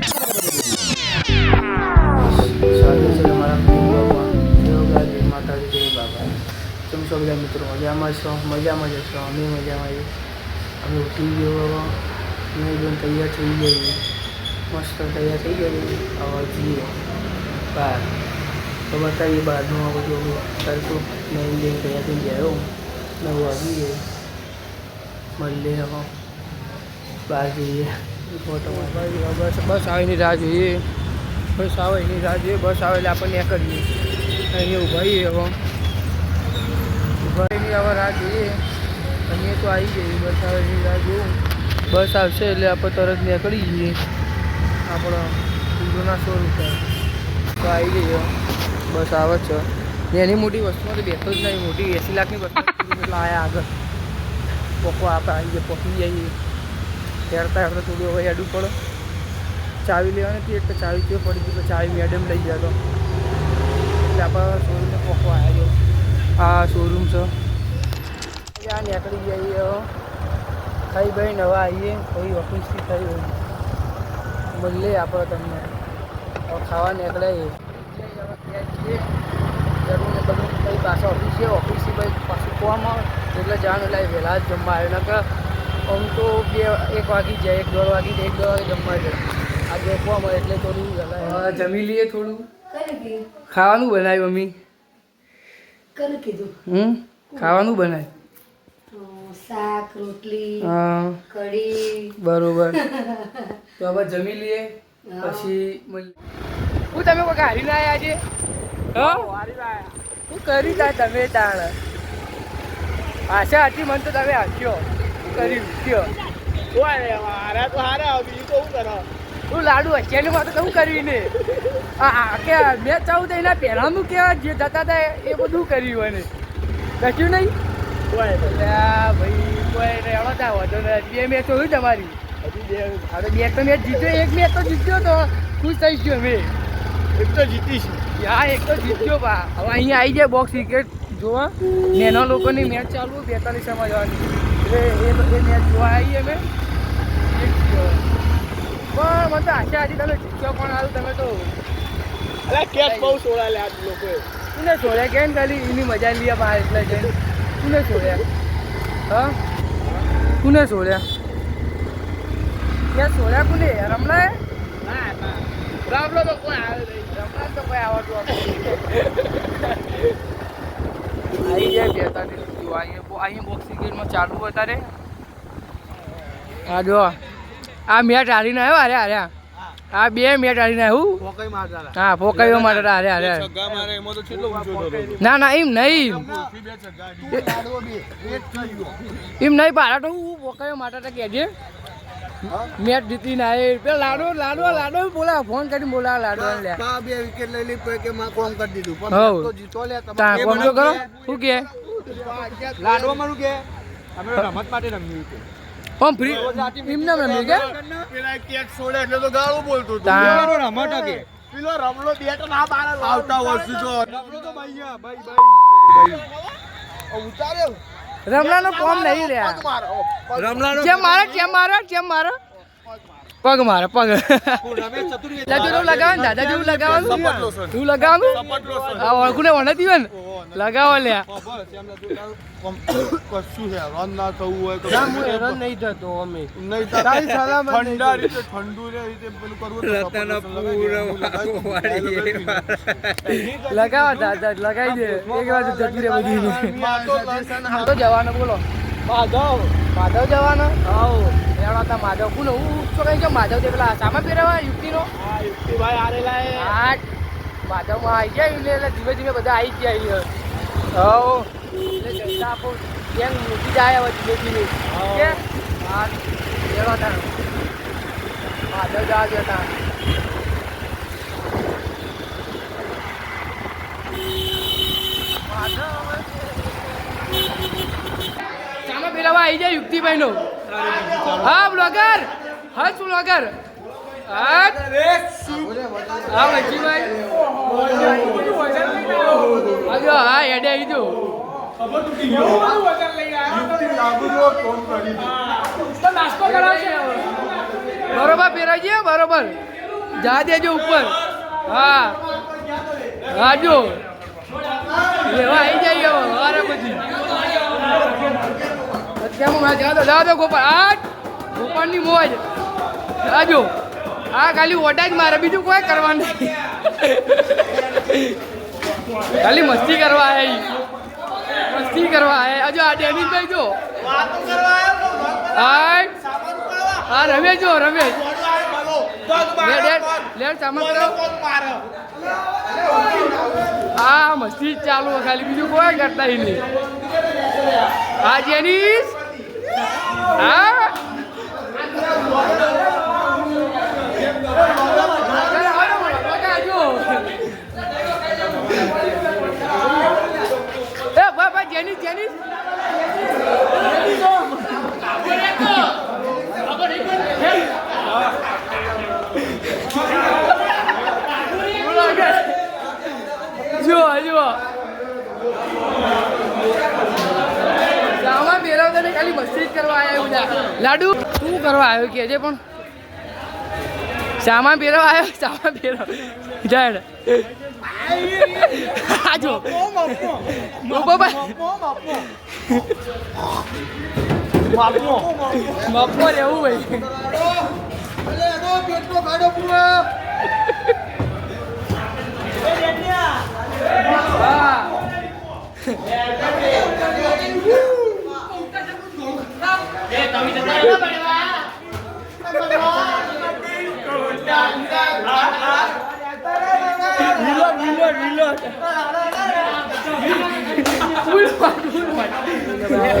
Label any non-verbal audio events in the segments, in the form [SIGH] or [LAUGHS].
સ્વાગત છે તમારા બ્લોગમાં માતાજી જય બાબા. તમે સૌ બધા મિત્રો? મજામાં છો? મજામાં જશો અમે મજામાં છીએ. અમે ઉઠી ગયો અમે જો તૈયાર થઈ જઈએ મસ્ત તૈયાર થઈ જઈએ હવે જઈએ બહાર. તો બતાવીએ બહારનું આ બધું કરતું નહીં જઈને તૈયાર થઈ જાય નવું આવી ગયું. મળીએ હવે. બહાર જઈએ. બસ બસ આવીને રાહ જોઈએ. બસ આવે એની રાહ જોઈએ. બસ આવે એટલે આપણને કરીએ. અહીંયા ઊભા છીએ હવે. ઊભા હવે રાહ જોઈએ. અહીંયા તો આવી જઈએ બસ આવે એની રાહ જોઉં. બસ આવશે એટલે આપણે તરત નીકળી જઈએ. આપણા હીરોના સો રૂપિયા તો આવી જઈએ બસ આવે જ છે. એની મોટી વસ્તુમાં તો બેઠો જ નહીં. મોટી એસી લાખની વસ્તુ. એટલે આયા આગળ. પોકો આપણે આવી જઈએ પોકી જઈએ હેરતા હેરતા થોડું હવે હેડું પડે. ચાવી લેવાની હતી એટલે ચાવી કેવી પડી હતી તો ચાવી મેડમ લઈ ગયા તો એટલે આપણે શોરૂમને પોકો આવ્યો આ શોરૂમ છે. ત્યાં નીકળી જઈએ ખાઈ ભાઈ નવા આવીએ. કોઈ ઓફિસથી થઈ હોય મળીએ આપણે તમને. ખાવા નીકળાઈએ જરૂર બધું પછી પાછા ઓફિસ છે ઓફિસથી ભાઈ પાછું કોમ આવે. એટલે જાણ એટલે વહેલા જ જમવા આવ્યો નકર. આમ તો બે એક વાગી જાય એક દોઢ વાગી જાય એક દોઢ વાગે જમવા જાય. આ દેખવા મળે એટલે થોડું જમી લઈએ થોડું. ખાવાનું બનાવ્યું મમ્મી. કરે કીધું? હમ? ખાવાનું બનાવ્યું શાક રોટલી હા. કઢી. બરોબર. [LAUGHS] તો હવે જમી લઈએ પછી હું તમે કોઈ હારી ના આવ્યા આજે? હા? શું કરી તા તમે તાણ. આશા હતી મને તો તમે હાસ્યો શું કર્યું કયો? હું લાડુ અત્યારની તો શું કર્યું ને. આ કે મેં ચાવું તો એના પહેલાંનું કે જે જતા હતા એ બધું કર્યું એને. કશું નહીં? અલ્યા ભાઈ કોઈ રહેવા તા વધો ને બે મેચ તો હોય તમારી. હજી બે હવે બે તો મેચ જીત્યો એક મેચ તો જીત્યો તો ખુશ થઈ ગયો અમે. એક તો જીતીશું. હા એક તો જીત્યો બા. હવે અહીંયા આવી જાય બોક્સ ક્રિકેટ જોવા નેના લોકોની મેચ ચાલુ બેતાલીસ સમજવાની એ એ મેચ જોવા આવી અમે. જીત્યો. પણ મને તો આશા હતી તમે જીત્યો પણ હાલ તમે તો કોને છોડ્યા કેમ ખાલી? એની મજા લઈએ બહાર એટલે જઈને. કોને છોડ્યા હા? કોને છોડ્યા ક્યાં છોડ્યા કોને? રમલાએ રમલો તો કોઈ આવે રમલા તો કોઈ આવડતું આવી જાય બે ત્રણ જો અહીંયા અહીંયા બોક્સિંગ ગેમમાં ચાલુ અત્યારે હા જો. આ મેટ હારીને આવ્યો અરે અરે આ. બે મેટ હારીને આવ્યું હા? પોકાઈઓ માટે અરે અરે ના ના એમ નહીં. એમ નહીં પાડા તો હું પોકાઈઓ માટે તો કહેજે મેચ જીતીને એ પેલા લાડો લાડો લાડો બોલા ફોન કરીને બોલા લાડો લે બે વિકેટ લઈ લીધી કે માં કોમ કરી દીધું. પણ તો જીતો લે તમે કોમ કરો. શું કે? લાડવા મારું કે? અમે રમત માટે રમ્યું હતું ઓમ ફ્રી એમ રમી કે? પેલા કેચ છોડે એટલે તો ગાળું બોલતો હતો. તા- રમત કે. પેલો રમલો બેટ ના બાર આવતા વર્ષ તો. રમલો તો ભાઈ ભાઈ ભાઈ ઉતાર્યો રમલાનો કોમ નહીં રહ્યા. રમલાનો કેમ મારે કેમ મારે કેમ મારે. પગ મારે પગ. લગાવ દાદા જેવું લગાવો ને દાદા જેવું લગાવવાનું તું લગાવવાનું સપોર્ટ લોશન. આ વણતી હોય ને? લગાવો છે, કમ- કશું હેરાન ના થવું હોય તો નહીં થતો અમે. નહીં તારી સલામત ઠંડા રીતે ઠંડુ રે રીતે પેલું કરવું હોય તો લગાવો દાદા લગાવી દે. એક વાર જતી રે બધી. તો જવાનો બોલો. માધવ માધવ જવાનો? હાઉ એનો માધવ. બોલો હું તો કઈ ગયો? માધવ તે પેલા સામા પહેરાવા યુક્તિનો હા આઠ માધવમાં આવી ગયા એટલે ધીમે ધીમે બધા આવી ગયા અહીંયા. હાઉ એટલે આપો ગેંગ મૂકી જાય હવે ધીમે ધીમે. કે? હા માધવ જવા જતા સામે પહેરાવા આવી જાય યુક્તિભાઈ નો હા બ્લોગર હા બ્લોગર હા આગળ હા, હેડે આવી કરાવશે બરોબર પહેરાઈ છે બરોબર. જા દેજો ઉપર. હા. હા, જો. લેવા આવી જાય હવે અત્યારમાં જા દો જા દો ગોપાલ. આ આ ખાલી ઓટા જ મારે, બીજું કોઈ કરવા ખાલી મસ્તી કરવા હે મસ્તી કરવા હે હજુ આ ડેનિસ ભાઈ જો. હા રમેશ જો રમેશ લેટ સામાન હા, મસ્તી ચાલુ ખાલી બીજું કોઈ કરતા નહીં. હા જેનીસ જેનીસ જેનીસ. જુઓ જુઓ. સામા મેળવતા ખાલી જ કરવા આવ્યો લાડુ? શું કરવા આવ્યો? કે છે પણ સામાન પહેરવા આવ્યો, સામાન પહેરવા. જાણ. આ જો બાબા બાપો રહેવું ભાઈ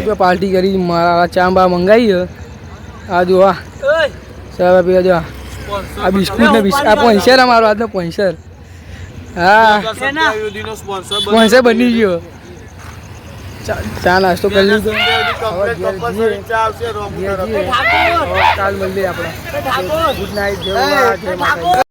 હા પાર્ટી કરી મારા ચાંબા મંગાવી છે આ જો આ સાહેબ પીવા જો આ. આ બિસ્કુટ ને બિસ્કુટ આ પોઈસર અમારો આજનો પોઈસર હા પોઈસર બની ગયો ચા- નાસ્તો કરી લીધો. કાલ મળીએ આપણે. ગુડ નાઇટ જય માતા